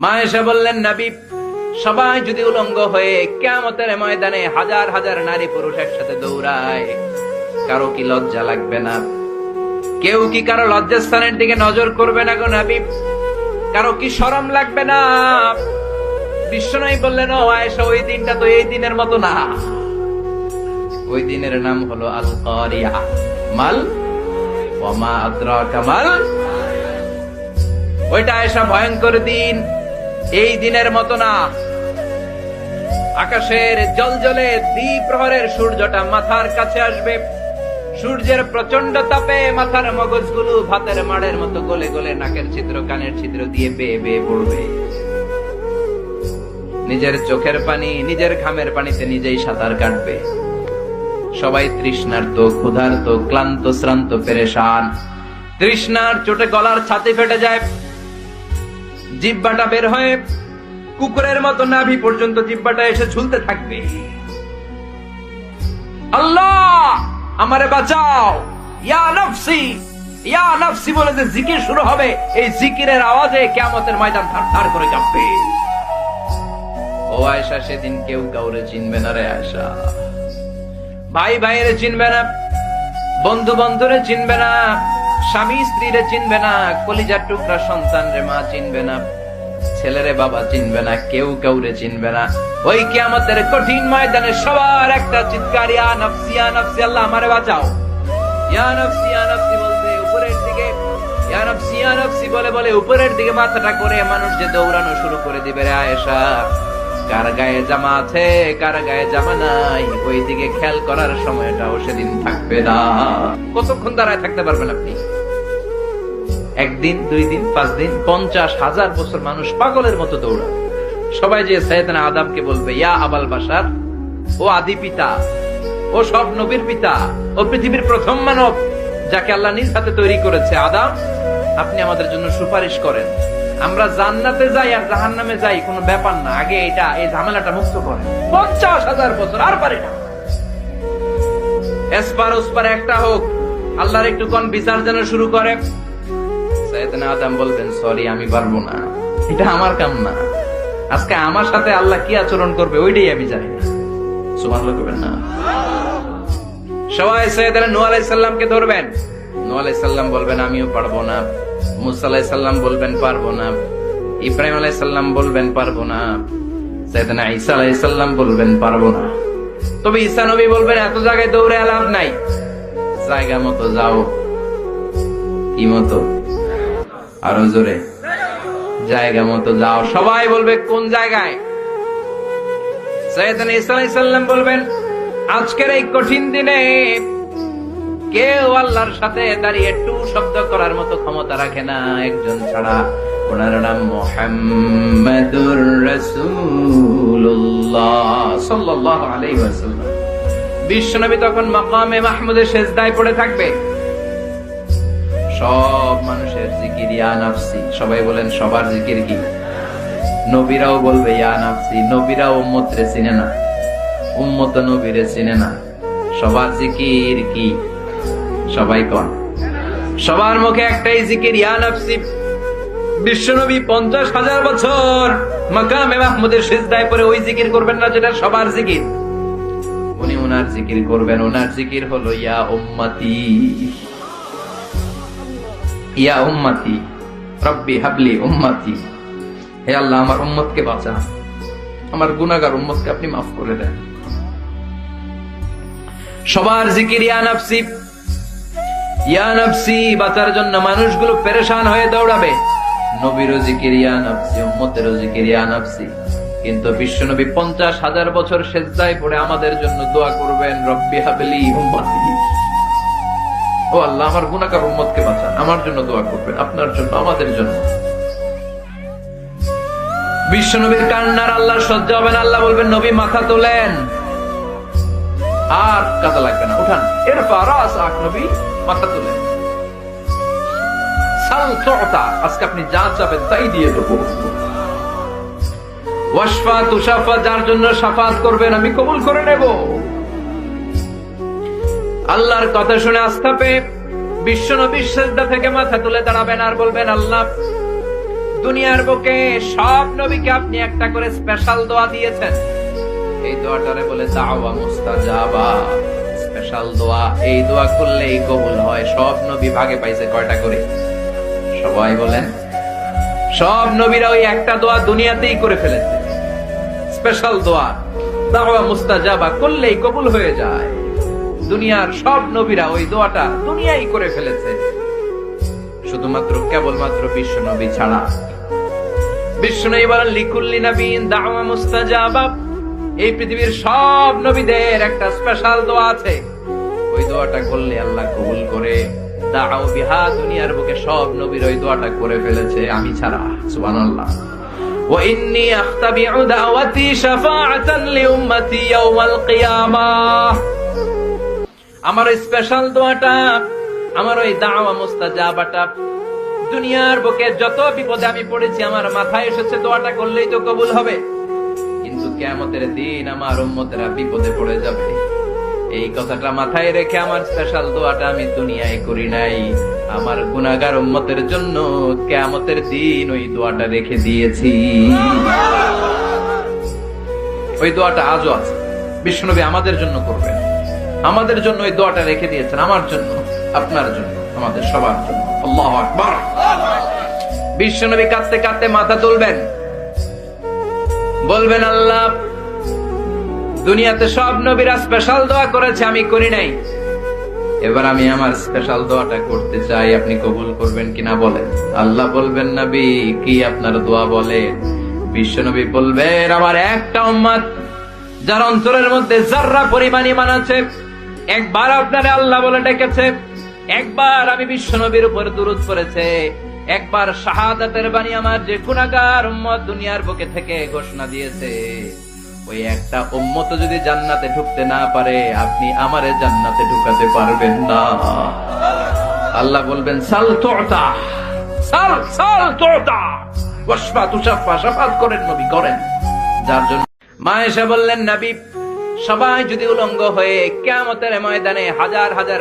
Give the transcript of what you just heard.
মা এসে বললেন, নাবি, সবাই যদি উলঙ্গ হয়ে কেমতের ময়দানে হাজার হাজার নারী পুরুষ একসাথে দৌড়ায়, কারও কি লজ্জা লাগবে না? কেউ কি কারও লজ্জাস্থানের দিকে নজর করবে না গো নাবি? কারও কি শরম লাগবে না? বিশ্বনয় বললেন, ও আয়েশা, ওই দিনটা তো এই দিনের মতো না। ওই দিনের নাম হলো আল কারিয়া মাল ওমা আদ্রাকা কামাল ওইটা আয়েশা ভয়ঙ্কর দিন। এই দিনের মতো না। আকাশের জলজলে দ্বিপ্রহরের সূর্যটা মাথার কাছে আসবে। সূর্যের প্রচণ্ড তাপে মাথার মগজগুলো ভাতের মাড়ের মতো গলে গলে নাকের ছিদ্র, কানের ছিদ্র দিয়ে বেয়ে বেয়ে পড়বে। নিজের চোখের পানি নিজের ঘামের পানিতে নিজেই সাঁতার কাটবে। সবাই তৃষ্ণার্ত, ক্ষুধার্ত, ক্লান্ত, শ্রান্ত, পেরেশান। তৃষ্ণার চোটে গলার ছাতি ফেটে যায়। জিব্বাটা বের হয়ে কুকুরের মতো নাভি পর্যন্ত জিব্বাটা এসে ঝুলতে থাকবে। আল্লাহ, আমারে বাঁচাও। ইয়া নফসি ইয়া নফসি বলে যে জিকির শুরু হবে, এই জিকিরের আওয়াজে কেমতের ময়দান থার করে কাঁপবে ও আয়সা সেদিন কেউ কাউরে চিনবে না রে আয়সা ভাই ভাইয়ের চিনবে না, বন্ধু বন্ধুরে চিনবে না। স্বামী স্ত্রীরে চিনবে না, কলিজার টুকরা সন্তান রে মা চিনবে না, ছেলেরে বাবা চিনবে না, কেউ কাউরে চিনবে না। ওই কি আমাদের কঠিন ময়দানে সবার একটা চিৎকার, ইয়া আল্লাহ আমারে বাঁচাও। বলতে উপরের দিকে বলে বলে উপরের দিকে মাথাটা করে মানুষ যে দৌড়ানো শুরু করে দিবে রে আয়েশা। কার গায়ে জামা আছে, কার গায়ে জামা নাই ওই দিকে খেয়াল করার সময়টাও সেদিন থাকবে না। কতক্ষণ দাঁড়ায় থাকতে পারবেন আপনি? একদিন, দুই দিন, পাঁচ দিন, পঞ্চাশ হাজার বছর মানুষ পাগলের মতো দৌড়া সবাই যে সৈয়দনা আদামকে বলবে, ইয়া আবাল বাসার ও আদি পিতা, ও সব নবীর পিতা, ও পৃথিবীর প্রথম মানব যাকে আল্লাহ নিজ হাতে তৈরি করেছে, আদাম, আপনি আমাদের জন্য সুপারিশ করেন। আমরা জান্নাতে যাই আর জাহান নামে যাই, কোনো ব্যাপার না। আগে এটা, এই ঝামেলাটা মুক্ত করেন। পঞ্চাশ হাজার বছর আর পারে না। এসপার ওসপার একটা হোক, আল্লাহর একটু কোন বিচার যেন শুরু করে সৈয়দনা আদম বলবেন সরি আমি পারব না। এটা আমার কাম না আজকে আমার সাথে আল্লাহ কি আচরণ করবে, ওইটাই আমি জানি না। সুবহানাল্লাহ করবেন না। সবাই সৈয়দনা নূহ আলাইহিস সালামকে ধরবেন। আলাইহিস সালাম বলবেন, আমিও পারব না। মুসা আলাইহিস বলবেন, পারব না। ইব্রাহিম আলাইহিস সালাম বলবেন, পারব না। সৈয়দনা ঈসা আলাইহিস সালাম বলবেন, পারব না। তবে ঈসা নবী বলবেন, এত জায়গায় দৌড়ে লাভ নাই। জায়গা মতো যাও। কি মতো? আরও জোরে। জায়গা মতো যাও। সবাই বলবে, কোন জায়গায়? বলবেন, আজকের এই কঠিন দিনে কেউ আল্লাহর সাথে দাঁড়িয়ে টু শব্দ করার মতো ক্ষমতা রাখে না। একজন ছাড়া। ওনার নাম মোহাম্মদুর রাসূলুল্লাহ সাল্লাল্লাহু বিশ্বনবী তখন মাকামে মাহমুদের সেজদায় পড়ে থাকবে। সব মানুষের জিকির, ইয়া নাফসি। সবাই বলেন, সবার জিকির কি? নবীরাও বলবে, ইয়া নাফসি। নবীরাও উম্মত রে চিনে না। উম্মত নবীরে চিনে না। সবার জিকির কি? সবাই কন। সবার মুখে একটাই জিকির, ইয়া নাফসি। বিশ্বনবী পঞ্চাশ হাজার বছর মাকামে মাহমুদের সিজদায় পরে ওই জিকির করবেন না যেটা সবার জিকির। উনি ওনার জিকির করবেন। ওনার জিকির হলো, ইয়া উম্মতি। ইয়া উম্মতি, রব্বি হাবলি উম্মতি। হে আল্লাহ, আমার উম্মতকে বাঁচা। আমার উম্মতকে আপনি মাফ করে দেন। সবার নাফসি। ইয়া নাফসি, বাঁচার জন্য মানুষগুলো পেরেশান হয়ে দৌড়াবে। নবীরও জিকির নাফসি, উম্মতেরও জিকির নাফসি। কিন্তু বিশ্বনবী পঞ্চাশ হাজার বছর সেজদায় পড়ে আমাদের জন্য দোয়া করবেন, রব্বি হাবলি উম্মতি। ও আল্লাহ, আমার গুনাহগার উম্মতকে বাঁচান। আমার জন্য দোয়া করবেন, আপনার জন্য, আমাদের জন্য। বিশ্বনবীর কান্নার আল্লাহ সহ্য হবে না, আল্লাহ বলবেন, নবী, মাথা তোলেন। আর কাদা লাগবে না, উঠান। এর আক নবী, মাথা তুলেন। আজকে আপনি যা চাবেন তাই দিয়ে দেবো। ওয়াসফা তুষাফা যার জন্য সাফাত করবেন, আমি কবুল করে নেব। আল্লাহর কথা শুনে আস্থা পেয়ে বিশ্ব নবীর সেজদা থেকে মাথা তুলে দাঁড়াবেন আর বলবেন, আল্লাহ, দুনিয়ার বুকে সব নবীকে আপনি একটা করে স্পেশাল দোয়া দিয়েছেন। এই দোয়াটারে বলে দাওয়া মুস্তাজাবা। স্পেশাল দোয়া, এই দোয়া করলেই কবুল হয়। সব নবী ভাগে পাইছে কয়টা করে? সবাই বলেন, সব নবীরা ওই একটা দোয়া দুনিয়াতেই করে ফেলেছে। স্পেশাল দোয়া, দাওয়া মুস্তাজাবা করলেই কবুল হয়ে যায়। দুনিয়ার সব নবীরা ওই দোয়াটা দুনিয়াই করে ফেলেছে শুধুমাত্র কেবলমাত্র বিশ্ব নবী ছাড়া বিশ্ব নবী বলেন লিকুল্লি নবীন দাওয়া মুস্তাজাবা এই পৃথিবীর সব নবীদের একটা স্পেশাল দোয়া আছে ওই দোয়াটা করলে আল্লাহ কবুল করে দাও বিহা দুনিয়ার বুকে সব নবীর ওই দোয়াটা করে ফেলেছে আমি ছাড়া সুবহানাল্লাহ وإني أختبع دعوتي شفاعة لأمتي يوم القيامة আমার ওই স্পেশাল দোয়াটা, আমার ওই দাওয়া মুস্তাজাবাটা, দুনিয়ার বুকে যত বিপদে আমি পড়েছি, আমার মাথায় এসেছে দোয়াটা করলেই তো কবুল হবে। কিন্তু কেমতের দিন আমার উম্মতেরা বিপদে পড়ে যাবে। এই কথাটা মাথায় রেখে আমার স্পেশাল দোয়াটা আমি দুনিয়ায় করি নাই। আমার গুনাগার উম্মতের জন্য কেমতের দিন ওই দোয়াটা রেখে দিয়েছি। ওই দোয়াটা আজও আছে। বিষ্ণুনবী আমাদের জন্য করবেন। আমাদের জন্য ওই দোয়াটা রেখে দিয়েছেন, আমার জন্য, আপনার জন্য, আমাদের সবার জন্য। আল্লাহ আকবার। বিশ্বনবী কাঁদতে কাঁদতে মাথা তুলবেন। বলবেন, আল্লাহ, দুনিয়াতে সব নবীরা স্পেশাল দোয়া করেছে, আমি করি নাই। এবার আমি আমার স্পেশাল দোয়াটা করতে চাই, আপনি কবুল করবেন কিনা বলেন? আল্লাহ বলবেন, নবী, কি আপনার দোয়া বলে? বিশ্বনবী বলবেন, আমার একটা উম্মত, যার অন্তরের মধ্যে জাররা পরিমাণ ইমান আছে একবার আপনারে আল্লাহ বলে ডেকেছে, একবার আমি বিশ্বনবীর উপর দুরুদ করেছে একবার শাহাদাতের বাণী আমার যে গুণাগার উম্মত দুনিয়ার বুকে থেকে ঘোষণা দিয়েছে। ওই একটা উম্মত যদি জান্নাতে ঢুকতে না পারে, আপনি আমারে জান্নাতে ঢুকাতে পারবেন না। আল্লাহ বলবেন, সাল তোটা সাল সাল তোটা ওয়াসফা তুষাফা সাফাত করেন নবী, করেন। যার জন্য মা এসে বললেন নবী সবাই যদি উলঙ্গ হয়ে কেমতের ময়দানে হাজার হাজার